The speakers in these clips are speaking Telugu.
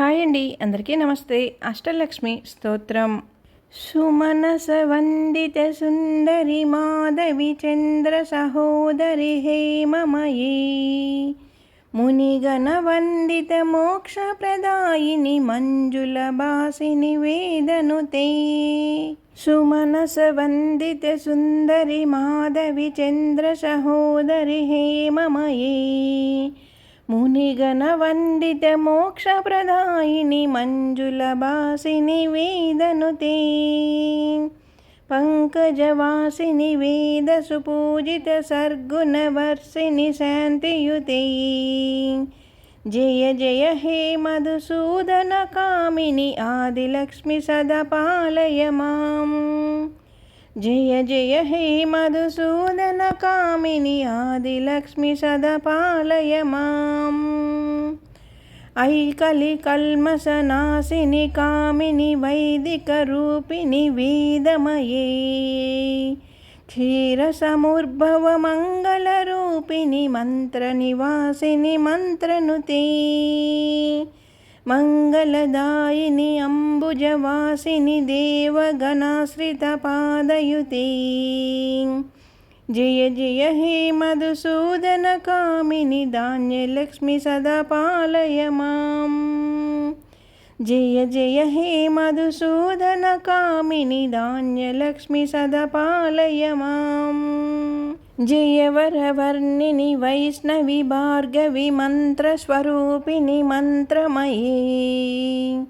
హాయ్ అండి అందరికీ నమస్తే. అష్టలక్ష్మి స్తోత్రం. సుమనస వందిత సుందరి మాధవి చంద్ర సహోదరి హేమమయీ. మునిగణ వందిత మోక్ష ప్రదాయిని మంజుల బాసిని వేదనుతే సుమనస వందిత సుందరి మాధవి చంద్ర సహోదరి హేమమయీ. మునిగణ వందిత మోక్ష ప్రదాయిని మంజుల బాసిని వేదనుతే పంకజవాసిని వేద సుపూజిత సర్గుణ వర్షిని శాంతియుతే జయ జయ హే మధుసూదన కామిని ఆదిలక్ష్మి సదపాలయ మాం జయ జయ హే మధుసూదన కామిని ఆదిలక్ష్మి సదపాలయ మాం ఐకలి కల్మసనాశిని కామిని వైదిక రూపిణి వేదమయే. క్షీరసముర్భవ మంగళరూపిణి మంత్రనివాసిని మంత్రనుతే. మంగళదాయిని అంబుజవాసిని దేవగణాశ్రితపాదయుతే జయ జయ హే మధుసూదన కామిని ధాన్యలక్ష్మి సదా పాలయ మాం జయ జయ హే మధుసూదన కామిని ధాన్యలక్ష్మి సదా పాలయ మాం जयवरवर्णिनि वैष्णवि भार्गवि मन्त्रस्वरूपिणि मन्त्रमयी।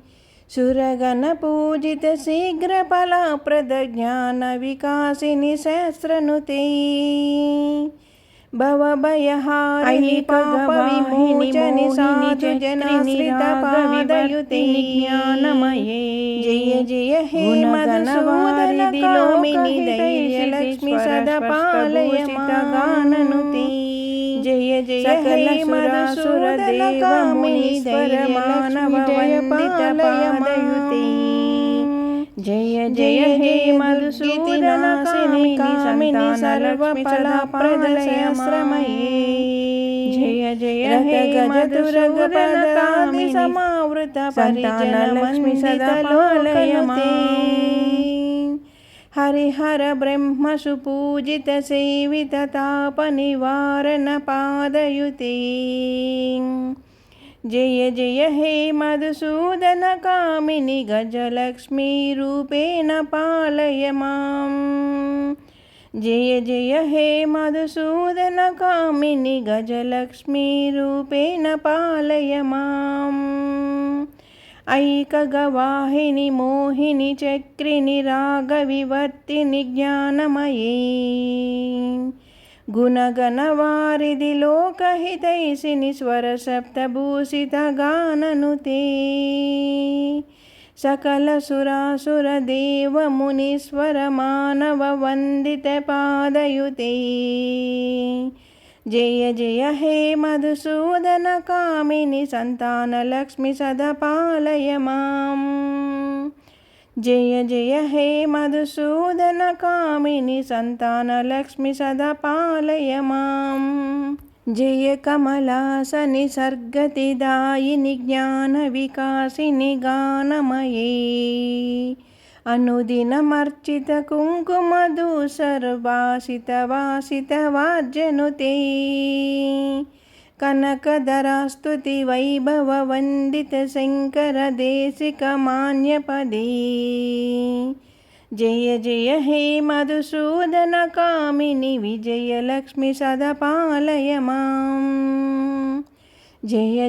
सुरगणपूजितशीघ्रफलाप्रदज्ञानविकासिनि सहस्रनुते। శీఘ్ర ఫలప్రద జ్ఞాన వికాసిని శాస్త్రనుతే భవభయహారిణి పాప విమోచని సాధు జనాశ్రిత పాదయుతే జ్ఞానమయే జయ జయ హే మధుసూదన కామిని ధైర్య లక్ష్మి సదా పాలయ గాననుతే జయ జయ జయ హే మధుసూదనాశిని కామిని సర్వఫలప్రదయశ్రమయే జయ జయ హే మధురగపదామి సమావృత పరిజన లక్ష్మి సదలోలయమే హరిహర బ్రహ్మ సుపూజిత సేవిత తాప నివారణ పాదయుతే. జయ జయ హే మధుసూదన కామిని గజలక్ష్మీ రూపేణ పాలయ మాం జయ జయ హే మధుసూదన కామిని గజలక్ష్మీ రూపేణ పాలయ మాం ఐకగవాహిని మోహిని చక్రిని రాగవివర్తిని జ్ఞానమయీ. గుణగణవారిది లోకహితైసిని స్వరసప్తభూషిత గాననుతే సకల సురాసుర దేవ మునీశ్వర మానవ వందిత పాదయుతే జయ జయ హే మధుసూదన కామిని సంతాన లక్ష్మి సదా పాలయ మాం జయ కమలాసని సర్గతిదాయిని జ్ఞాన వికాసిని గానమయే. అనుదినమర్చిత కుంకుమధూసర్వాసిత వాసిత వాజ్యనుతే. కనకధరాస్తుతి వైభవ వందిత శంకర దేశిక మాన్యపదే జయ జయ హే మధుసూదన కామిని విజయలక్ష్మి సదపాలయ మాం జయ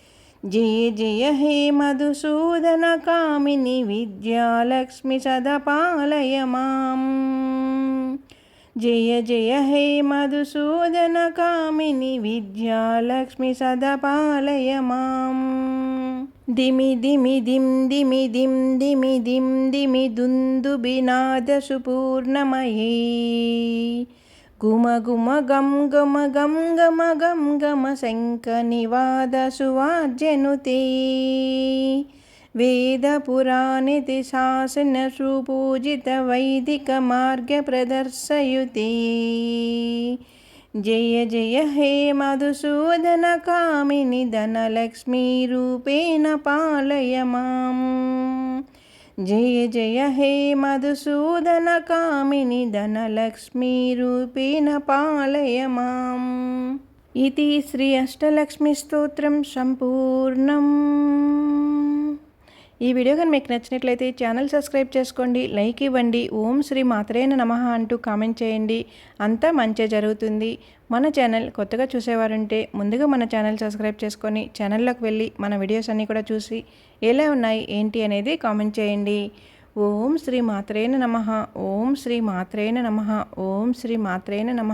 जय जय हे मधुसूदनकामिनि विद्यालक्ष्मि सदा पालय मां जय जय हे मधुसूदनकामिनि विद्यालक्ष्मि सद पालय मां दिमि दिमि दिं दिमि दिं दिमि दिं दिमि दुन्दुबिनादसुपूर्णमयी। జయ జయ హే మధుసూదన కామిని విద్యాలక్ష్మి సదపాలయ మాం దిమి దిమి దిం దిమి దిం దిమి దిం దిమి దుందుబినాదసు పూర్ణమయీ గుమ గుమ గం గమ గం గమ గం గమ శంక నివాదసు వాద్యనుతే वेदपुराणिति शासनसुपूजितवैदिकमार्गप्रदर्शयुते जय जय हे मधुसूदनकामिनि धनलक्ष्मीरूपेण पालय माम् జయ జయ హే మధుసూదన కామిని ధనలక్ష్మీ రూపేణ పాలయ మాం ఇది శ్రీ అష్టలక్ష్మి స్తోత్రం సంపూర్ణం. ఈ వీడియో కానీ మీకు నచ్చినట్లయితే ఛానల్ సబ్స్క్రైబ్ చేసుకోండి లైక్ ఇవ్వండి ఓం శ్రీ మాత్రేన నమ అంటూ కామెంట్ చేయండి. అంతా మంచి జరుగుతుంది. మన ఛానల్ కొత్తగా చూసేవారుంటే ముందుగా మన ఛానల్ సబ్స్క్రైబ్ చేసుకొని ఛానల్లోకి వెళ్ళి మన వీడియోస్ అన్నీ కూడా చూసి ఎలా ఉన్నాయి ఏంటి అనేది కామెంట్ చేయండి. ఓం శ్రీ మాత్రేన నమ ఓం శ్రీ మాత్రేన నమ ఓం శ్రీ మాత్రేన నమ.